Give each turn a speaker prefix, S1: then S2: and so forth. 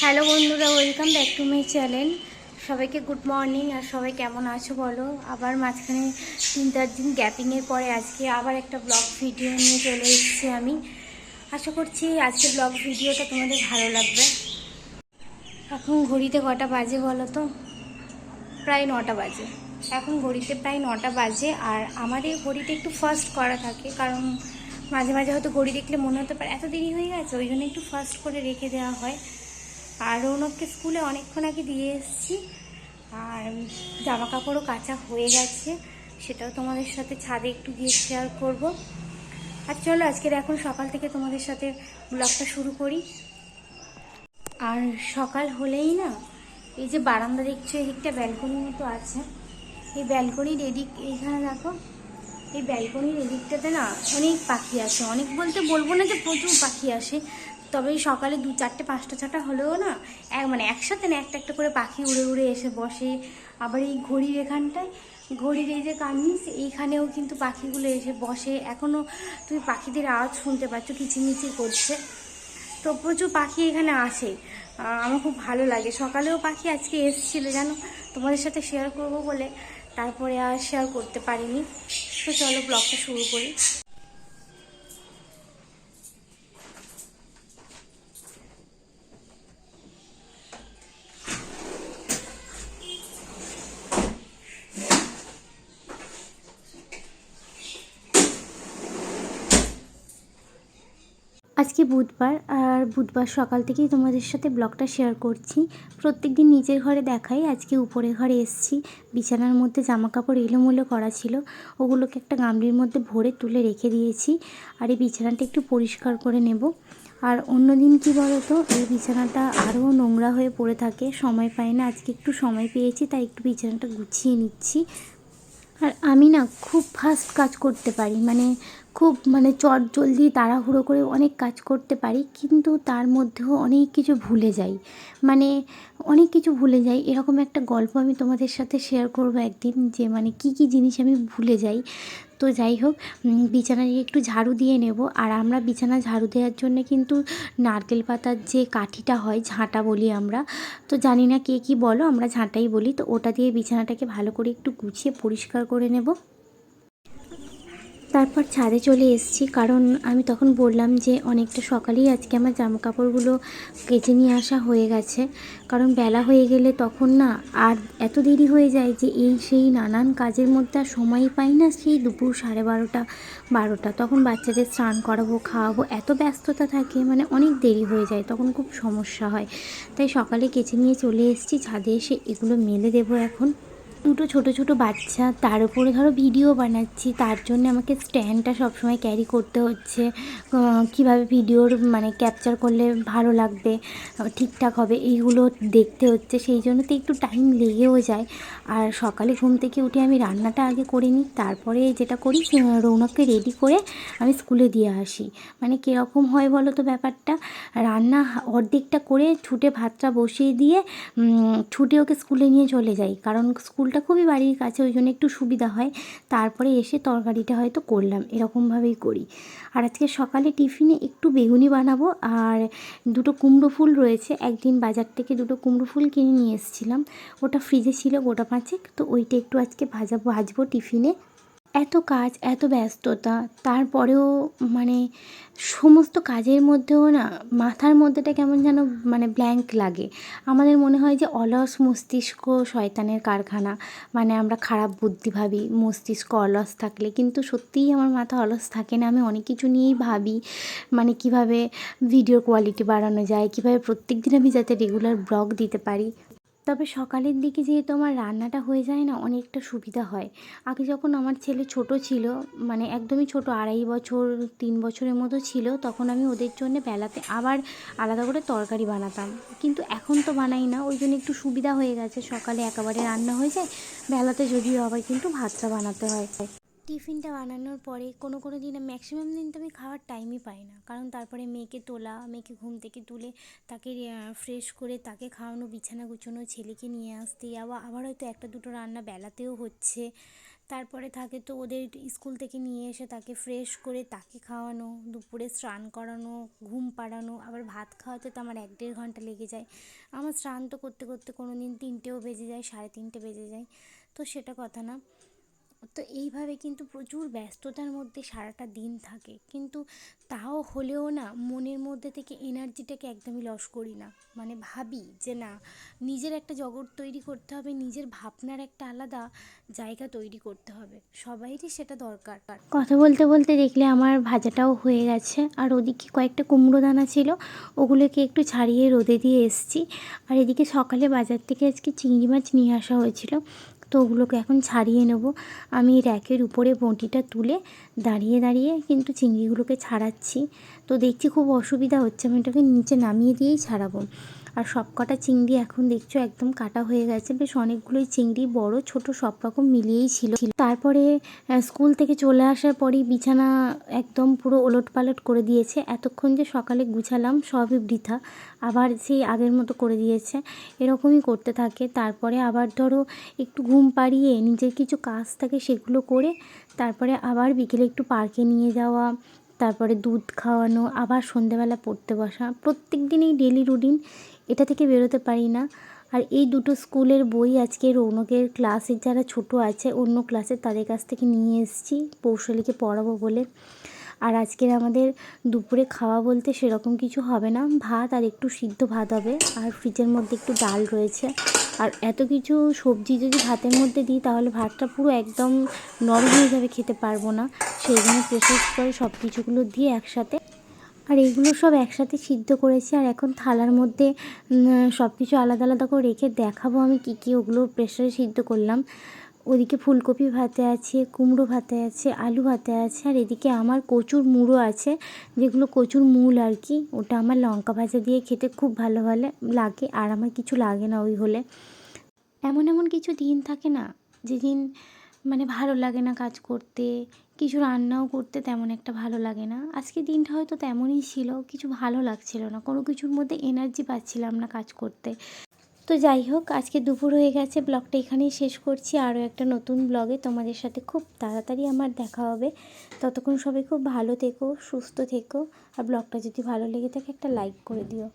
S1: Hello বন্ধুরা, welcome back to my channel. সবাইকে good morning, আর সবাই কেমন আছো বলো? আবার মাঝখানে তিন চার দিন গ্যাপিংয়ের পরে আজকে আবার একটা ব্লগ ভিডিও নিয়ে চলে এসেছি আমি। আশা করছি আজকে ব্লগ ভিডিওটা তোমাদের ভালো লাগবে। এখন ঘড়িতে কটা বাজে বলো তো? প্রায় নটা বাজে। এখন ঘড়িতে প্রায় নটা বাজে, আর আমাদের ঘড়িতে একটু ফার্স্ট করা থাকে, কারণ মাঝে মাঝে হয়তো ঘড়ি দেখলে মনে হতে পারে এত দেরি হয়ে গেছে, ওই জন্য একটু ফার্স্ট করে রেখে দেওয়া হয়। আর রৌনককে স্কুলে অনেকক্ষণ আগে দিয়ে এসেছি। আর জামা কাপড়ও কাঁচা হয়ে গেছে। সেটাও তোমাদের সাথে ছাদে একটু গিয়ে শেয়ার করব। আর চলো, আজকের এখন সকাল থেকে তোমাদের সাথে ব্লগটা শুরু করি। আর সকাল হলেই না, এই যে বারান্দা দেখছ, এদিকটা ব্যালকনির মতো আছে। এই ব্যালকনির এদিক, এইখানে দেখো, এই ব্যালকনির এদিকটাতে না অনেক পাখি আসে। অনেক বলতে বলব না যে প্রচুর পাখি আসে তবে সকালে দু চারটে, পাঁচটা, ছটা হলেও না, এক মানে একসাথে না একটা একটা করে পাখি উড়ে উড়ে এসে বসে। আবার এই ঘড়ির এখানটায়, ঘড়ির এই যে কানিস এইখানেও কিন্তু পাখিগুলো এসে বসে। এখনও তুমি পাখিদের আওয়াজ শুনতে পাচ্ছ কিচিমিচি করছে। তো প্রচুর পাখি এখানে আসে। আমার খুব ভালো লাগে। সকালেও পাখি আজকে এসেছিল, জানো? তোমাদের সাথে শেয়ার করব বলে। তারপরে আর শেয়ার করতে পারিনি। তো চলো ব্লগটা শুরু করি। আজকে বুধবার আর বুধবার সকাল থেকেই তোমাদের সাথে ব্লগটা শেয়ার করছি। প্রত্যেক দিন নিজের ঘরে দেখাই, আজকে উপরের ঘরে এসেছি। বিছানার মধ্যে জামা কাপড় এলোমেলো করা ছিল। ওগুলোকে একটা গামলির মধ্যে ভরে তুলে রেখে দিয়েছি। আর এই বিছানাটা একটু পরিষ্কার করে নেব। আর অন্য দিন কী বলো তো এই বিছানাটা আরও নোংরা হয়ে পড়ে থাকে। সময় পাই না, আজকে একটু সময় পেয়েছি, তাই একটু বিছানাটা গুছিয়ে নিচ্ছি। আর আমি না খুব ফাস্ট কাজ করতে পারি। মানে খুব মানে চট জলদি তাড়াহুড়ো করে অনেক কাজ করতে পারি, কিন্তু তার মধ্যেও অনেক কিছু ভুলে যাই। মানে অনেক কিছু ভুলে যাই। এরকম একটা গল্প আমি তোমাদের সাথে শেয়ার করব একদিন যে মানে কি কি জিনিস আমি ভুলে যাই। তো যাই হোক বিছানায় একটু ঝাড়ু দিয়ে নেব। আর আমরা বিছানা ঝাড়ু দেওয়ার জন্য কিন্তু নারকেল পাতার যে কাঠিটা হয়, ঝাঁটা বলি আমরা। তো জানি না কে কী বলো, আমরা ঝাঁটাই বলি। তো ওটা দিয়ে বিছানাটাকে ভালো করে একটু গুছিয়ে পরিষ্কার করে নেব। তারপর ছাদে চলে এসেছি। কারণ আমি তখন বললাম যে, অনেকটা সকালেই আজকে আমার জামা কাপড়গুলো কেচে নিয়ে আসা হয়ে গেছে। কারণ বেলা হয়ে গেলে তখন না আর এত দেরি হয়ে যায় যে, এই সেই নানান কাজের মধ্যে আর সময়ই পাই না সেই দুপুর সাড়ে বারোটা বারোটা। তখন বাচ্চাদের স্নান করাবো, খাওয়াবো, এত ব্যস্ততা থাকে মানে অনেক দেরি হয়ে যায়, তখন খুব সমস্যা হয়। তাই সকালে কেচে নিয়ে চলে এসেছি, ছাদে এসে এগুলো মেলে দেবো এখন। দুটো ছোট ছোট বাচ্চা, তার উপরে ধরো ভিডিও বানাচ্ছি, তার জন্য আমাকে স্ট্যান্ডটা সবসময় ক্যারি করতে হচ্ছে। কীভাবে ভিডিওর মানে ক্যাপচার করলে ভালো লাগবে ঠিকঠাক হবে, এইগুলো দেখতে হচ্ছে। সেই জন্য তো একটু টাইম লেগেও যায়। আর সকালে ঘুম থেকে উঠে আমি রান্নাটা আগে করে নিই, তারপরে যেটা করি রৌনককে রেডি করে আমি স্কুলে দিয়ে আসি। মানে কীরকম হয় বলো তো ব্যাপারটা? রান্না অর্ধেকটা করে ছুটে ভাতটা বসিয়ে দিয়ে ছুটে ওকে স্কুলে নিয়ে চলে যাই। কারণ স্কুলটা খুবই বাড়ির কাছে, ওই জন্য একটু সুবিধা হয়। তারপরে এসে তরকারিটা হয়তো করলাম, এরকমভাবেই করি। আর আজকে সকালে টিফিনে একটু বেগুনি বানাবো, আর দুটো কুমড়ো ফুল রয়েছে। একদিন বাজার থেকে দুটো কুমড়ো ফুল কিনে নিয়ে এসেছিলাম। ওটা ফ্রিজে ছিল গোটা পাঁচেক, তো ওইটা একটু আজকে ভাজাবো ভাজবো টিফিনে। এত কাজ, এত ব্যস্ততা, তারপরেও মানে সমস্ত কাজের মধ্যেও না মাথার মধ্যেটা কেমন যেন মানে ব্ল্যাঙ্ক লাগে। আমাদের মনে হয় যে অলস মস্তিষ্ক শয়তানের কারখানা। মানে আমরা খারাপ বুদ্ধি ভাবি, মস্তিষ্ক অলস থাকলে। কিন্তু সত্যিই আমার মাথা অলস থাকে না। আমি অনেক কিছু নিয়েই ভাবি। মানে কীভাবে ভিডিও কোয়ালিটি বাড়ানো যায়, কীভাবে প্রত্যেক দিন আমি যাতে রেগুলার ব্লগ দিতে পারি। তবে সকালের দিকে যেহেতু আমার রান্নাটা হয়ে যায় না, অনেকটা সুবিধা হয়। আগে যখন আমার ছেলে ছোট ছিল মানে একদমই ছোট, আড়াই বছর, তিন বছরের মতো ছিল, তখন আমি ওদের জন্য বেলাতে আবার আলাদা করে তরকারি বানাতাম। কিন্তু এখন তো বানাই না, ওই জন্য একটু সুবিধা হয়ে গেছে। সকালে একেবারে রান্না হয়ে যায়, বেলাতে যদিও আবার কিন্তু ভাতটা বানাতে হয়। টিফিনটা বানানোর পরে কোনো কোনো দিন ম্যাক্সিমাম দিন তো আমি খাওয়ার টাইমই পাই না। কারণ তারপরে মেয়েকে তোলা, মেয়েকে ঘুম থেকে তুলে তাকে ফ্রেশ করে তাকে খাওয়ানো, বিছানা গুছোনো, ছেলেকে নিয়ে আসতে, আবার আবার হয়তো একটা দুটো রান্না বেলাতেও হচ্ছে। তারপরে থাকে তো ওদের স্কুল থেকে নিয়ে এসে তাকে ফ্রেশ করে তাকে খাওয়ানো, দুপুরে স্নান করানো, ঘুম পাড়ানো, আবার ভাত খাওয়াতে তো আমার এক দেড় ঘণ্টা লেগে যায়। আমার স্নান তো করতে করতে কোনো দিন তিনটেও বেজে যায়, সাড়ে তিনটে বেজে যায়। তো সেটা কথা না। তো এইভাবে কিন্তু প্রচুর ব্যস্ততার মধ্যে সারাটা দিন থাকে। কিন্তু তাও হলেও না মনের মধ্যে থেকে এনার্জিটাকে একদমই লস করি না। মানে ভাবি যে না, নিজের একটা জগৎ তৈরি করতে হবে, নিজের ভাবনার একটা আলাদা জায়গা তৈরি করতে হবে। সবাইরই সেটা দরকার। কথা বলতে বলতে দেখলে আমার ভাজাটাও হয়ে গেছে। আর ওদিকে কয়েকটা কুমড়ো দানা ছিল, ওগুলোকে একটু ছাড়িয়ে রোদে দিয়ে এসছি। আর এদিকে সকালে বাজার থেকে আজকে চিংড়ি মাছ নিয়ে আসা হয়েছিল। তো ওগুলোকে এখন ছাড়িয়ে নেব। আমি র্যাকের উপরে বঁটিটা তুলে দাঁড়িয়ে দাঁড়িয়ে কিন্তু চিংড়িগুলোকে ছাড়াচ্ছি। তো দেখছি খুব অসুবিধা হচ্ছে, আমি এটাকে নিচে নামিয়ে দিয়েই ছাড়াবো। আর সব কটা চিংড়ি এখন দেখছ একদম কাটা হয়ে গেছে। বেশ অনেকগুলোই চিংড়ি, বড়, ছোট সব রকম মিলিয়েই ছিল। তারপরে স্কুল থেকে চলে আসার পরেই বিছানা একদম পুরো ওলট পালট করে দিয়েছে। এতক্ষণ যে সকালে গুছালাম, সবই বৃথা। আবার সেই আগের মতো করে দিয়েছে। এরকমই করতে থাকে। তারপরে আবার ধরো একটু ঘুম পাড়িয়ে নিজের কিছু কাজ থাকে সেগুলো করে তারপরে আবার বিকেলে একটু পার্কে নিয়ে যাওয়া, তারপরে দুধ খাওয়ানো, আবার সন্ধেবেলা পড়তে বসা। প্রত্যেক দিনই ডেলি রুটিন এটা থেকে বেরোতে পারি না। আর এই দুটো স্কুলের বই আজকে রৌনকের ক্লাসের যারা ছোট আছে, অন্য ক্লাসের তাদের কাছ থেকে নিয়ে এসেছি, পৌশালীকে পড়াবো বলে। আর আজকের আমাদের দুপুরে খাওয়া বলতে সেরকম কিছু হবে না। ভাত আর একটু সিদ্ধ ভাত হবে। আর ফ্রিজের মধ্যে একটু ডাল রয়েছে। আর এত কিছু সবজি যদি ভাতের মধ্যে দিই, তাহলে ভাতটা পুরো একদম নরম হয়ে যাবে, খেতে পারব না। সেই জন্য প্রেসার কুকারে সব কিছুগুলো দিয়ে একসাথে আর এগুলো সব একসাথে সিদ্ধ করেছি আর এখন থালার মধ্যে সব কিছু আলাদা আলাদা করে রেখে দেখাবো আমি কী কী ওগুলো প্রেসারে সিদ্ধ করলাম। ওদিকে ফুলকপি ভাতে আছে, কুমড়ো ভাতে আছে, আলু ভাতে আছে, আর এদিকে আমার কচুর মুড়ো আছে, যেগুলো কচুর মূল আর কি, ওটা আমার লঙ্কা ভাজা দিয়ে খেতে খুব ভালো ভালো লাগে আর আমার কিছু লাগে না ওই হলে। এমন এমন কিছু দিন থাকে না, যেদিন মানে ভালো লাগে না কাজ করতে কিছু রান্নাও করতে তেমন একটা ভালো লাগে না। আজকে দিনটা হয়তো তেমনই ছিল, কিছু ভালো লাগছিল না, কোনো কিছুর মধ্যে এনার্জি পাচ্ছিলাম না কাজ করতে। তো যাই হোক, আজকে দুপুর হয়ে গেছে ব্লগটা এখানেই শেষ করছি। আরও একটা নতুন ব্লগে তোমাদের সাথে খুব তাড়াতাড়ি আমার দেখা হবে। ততক্ষণ সবাই খুব ভালো থেকো, সুস্থ থেকো, আর ব্লগটা যদি ভালো লেগে থাকে একটা লাইক করে দিও।